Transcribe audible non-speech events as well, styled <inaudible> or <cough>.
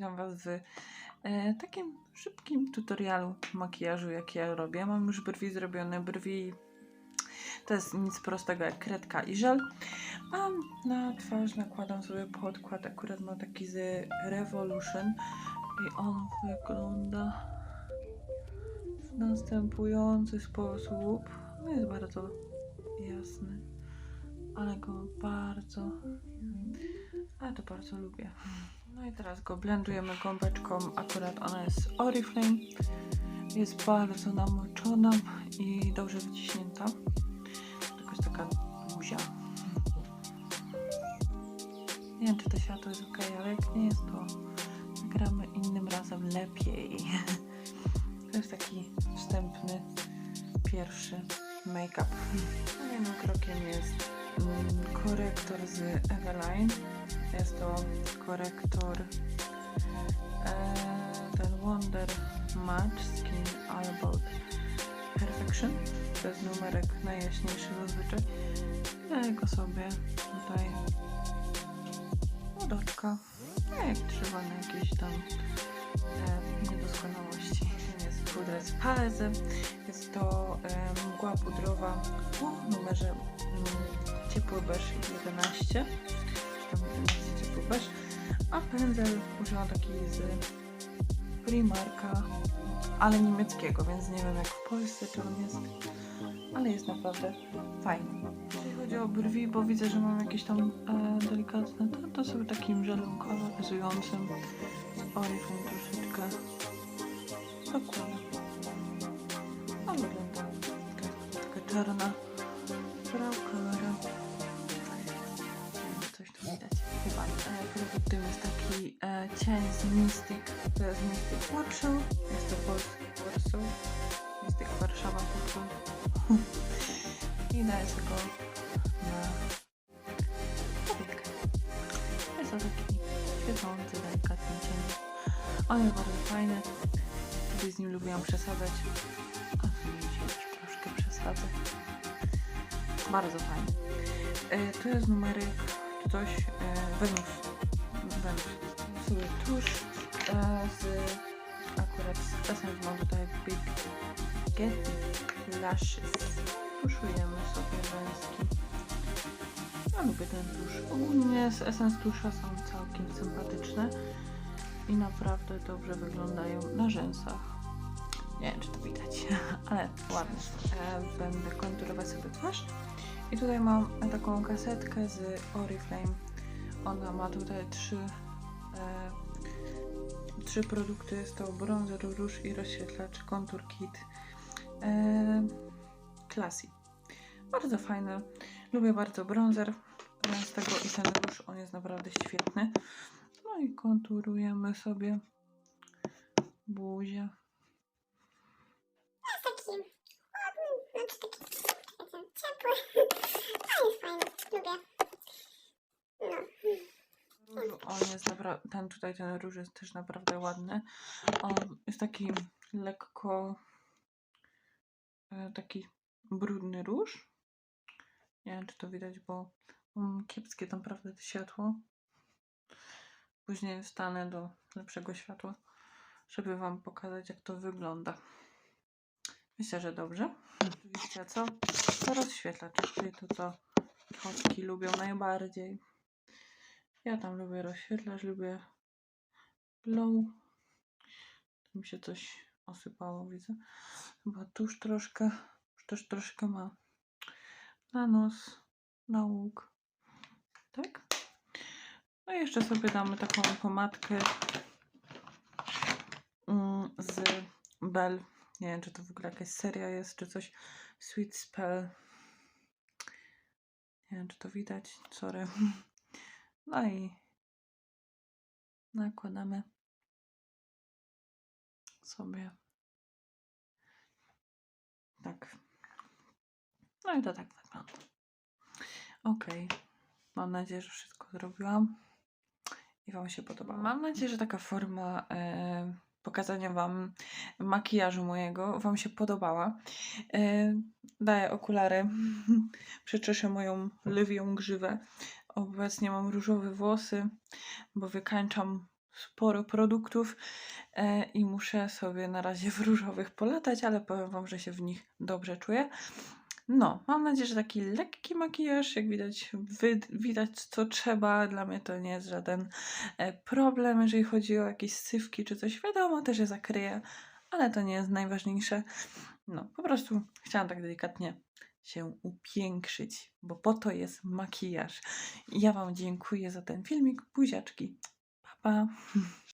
Witam Was w e, takim szybkim tutorialu makijażu, jaki ja robię. Mam już brwi zrobione, brwi to jest nic prostego jak kredka i żel. A na twarz nakładam sobie podkład, akurat mam taki z Revolution i on wygląda w następujący sposób. No jest bardzo jasny, ale go bardzo, ale to bardzo lubię. No i teraz go blendujemy gąbeczką, akurat ona jest Oriflame. Jest bardzo namoczona i dobrze wyciśnięta. Tylko jest taka buzia. Nie wiem, czy to światło jest ok, ale jak nie jest, to gramy innym razem lepiej. <laughs> To jest taki wstępny, pierwszy make-up. Kolejnym krokiem jest korektor z Eveline. Jest to korektor e, ten Wonder Match Skin All About Perfection. To jest numerek najjaśniejszy zazwyczaj. Ja go sobie tutaj odoczka. A jak trzeba na jakieś tam e, niedoskonałości. Pudra z palezem. Jest to e, mgła pudrowa w numerze mm, ciepły beż 11 tam 11 ciepły a pędzel użyłam taki z Primarka, ale niemieckiego, więc nie wiem jak w Polsce czy on jest, ale jest naprawdę fajny. Jeśli chodzi o brwi, bo widzę, że mam jakieś tam e, delikatne, to, to sobie takim żelem koloryzującym z Oriflame troszeczkę dokładam. A wygląda taka, czarna color. Coś tu widać. Chyba. E, Produkt tym jest taki e, cień z Mystic. To jest Mystic Warsaw. Jest to polski Warsaw. Mystic Warszawa po prostu. <laughs> I sobie go na. Jest to taki świecący, delikatny cień. Jest bardzo fajny. Kiedyś z nim lubiłam przesadzać. A tu dzisiaj troszkę przesadzę. Bardzo fajny. E, to jest numerek coś e, Wenus. Wenus. Sobie tusz e, z akurat z Essence mam tutaj Big Get Lashes. Tuszujemy sobie węski. Ja lubię ten tusz. Ogólnie z Essence tusza są całkiem sympatyczne i naprawdę dobrze wyglądają na rzęsach. Nie wiem, czy to widać, <laughs> ale ładnie. E, będę konturować sobie twarz. I tutaj mam taką kasetkę z Oriflame. Ona ma tutaj trzy, e, trzy produkty. Jest to bronzer, róż i rozświetlacz Contour Kit e, Classy. Bardzo fajny. Lubię bardzo bronzer. Z tego i ten róż, on jest naprawdę świetny. No i konturujemy sobie buzię. jest taki ładny, znaczy taki ciepły. A jest fajny, lubię. No. On jest naprawdę, ten tutaj, ten róż jest też naprawdę ładny. On jest taki lekko, e, taki brudny róż. Nie wiem, czy to widać, bo mam kiepskie tam naprawdę to światło. Później wstanę do lepszego światła, żeby wam pokazać, jak to wygląda. Myślę, że dobrze. Oczywiście, co? To rozświetlacz, czyli to, co kotki lubią najbardziej. Ja tam lubię rozświetlacz, lubię glow. Tu mi się coś osypało, widzę. Chyba tuż troszkę, też troszkę ma na nos, na łuk. Tak? No i jeszcze sobie damy taką pomadkę mm, z Bell. Nie wiem, czy to w ogóle jakaś seria jest, czy coś. Sweet Spell. Nie wiem, czy to widać. Sorry. <laughs> No i nakładamy sobie tak. No i to tak wygląda. Ok. Mam nadzieję, że wszystko zrobiłam i Wam się podobało. Mam nadzieję, że taka forma e, pokazania Wam makijażu mojego Wam się podobała. E, daję okulary, <laughs> przeczeszę moją lwią grzywę. Obecnie mam różowe włosy, bo wykańczam sporo produktów e, i muszę sobie na razie w różowych polatać, ale powiem Wam, że się w nich dobrze czuję. No, mam nadzieję, że taki lekki makijaż, jak widać, wy, widać co trzeba. Dla mnie to nie jest żaden e, problem, jeżeli chodzi o jakieś sywki czy coś. Wiadomo, też je zakryję, ale to nie jest najważniejsze. No, po prostu chciałam tak delikatnie się upiększyć, bo po to jest makijaż. Ja Wam dziękuję za ten filmik. Buziaczki. Pa, pa.